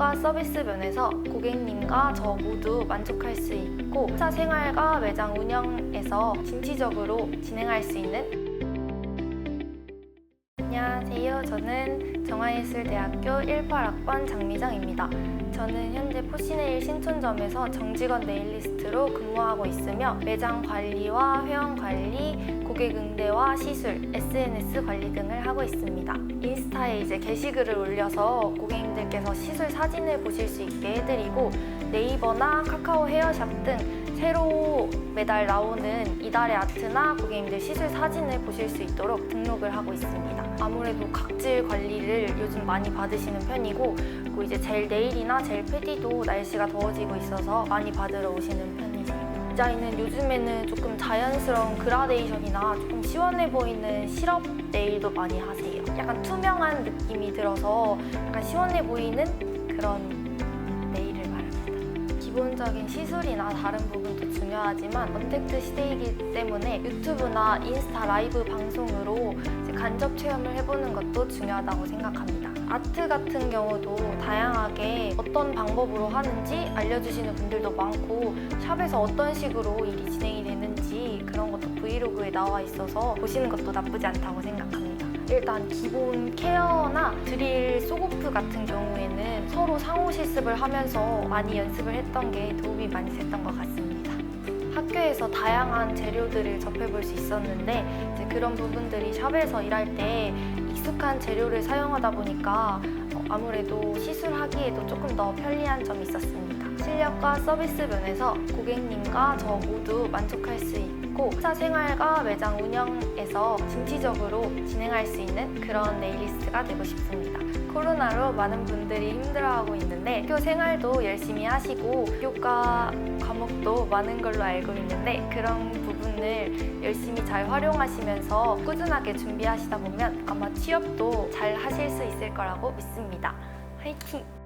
실력과 서비스 면에서 고객님과 저 모두 만족할 수 있고 회사 생활과 매장 운영에서 진취적으로 진행할 수 있는 안녕하세요. 저는 정화예술대학교 18학번 장미정입니다. 저는 현재 포시네일 신촌점에서 정직원 네일리스트로 근무하고 있으며 매장 관리와 회원 관리, 고객 응대와 시술, SNS 관리 등을 하고 있습니다. 인스타에 이제 게시글을 올려서 고객님들께서 시술 사진을 보실 수 있게 해드리고 네이버나 카카오 헤어샵 등 새로 매달 나오는 이달의 아트나 고객님들 시술 사진을 보실 수 있도록 등록을 하고 있습니다. 아무래도 각질 관리를 요즘 많이 받으시는 편이고 그리고 이제 젤 네일이나 젤 패디도 날씨가 더워지고 있어서 많이 받으러 오시는 편이세요. 디자인은 요즘에는 조금 자연스러운 그라데이션이나 조금 시원해 보이는 시럽 네일도 많이 하세요. 약간 투명한 느낌이 들어서 약간 시원해 보이는 그런. 기본적인 시술이나 다른 부분도 중요하지만 언택트 시대이기 때문에 유튜브나 인스타 라이브 방송으로 간접 체험을 해보는 것도 중요하다고 생각합니다. 아트 같은 경우도 다양하게 어떤 방법으로 하는지 알려주시는 분들도 많고 샵에서 어떤 식으로 일이 진행이 되는지 그런 것도 브이로그에 나와 있어서 보시는 것도 나쁘지 않다고 생각합니다. 일단 기본 케어나 드릴 소고프 같은 경우에는 서로 상호 실습을 하면서 많이 연습을 했던 게 도움이 많이 됐던 것 같습니다. 학교에서 다양한 재료들을 접해볼 수 있었는데 그런 부분들이 샵에서 일할 때 익숙한 재료를 사용하다 보니까 어, 아무래도 시술하기에도 조금 더 편리한 점이 있었습니다. 실력과 서비스 면에서 고객님과 저 모두 만족할 수 있고 회사 생활과 매장 운영에서 진취적으로 진행할 수 있는 그런 네일리스트가 되고 싶습니다. 코로나로 많은 분들이 힘들어하고 있는데 학교 생활도 열심히 하시고 교과 과목도 많은 걸로 알고 있는데 그런 부분을 열심히 잘 활용하시면서 꾸준하게 준비하시다 보면 아마 취업도 잘 하실 수 있을 거라고 믿습니다. 화이팅!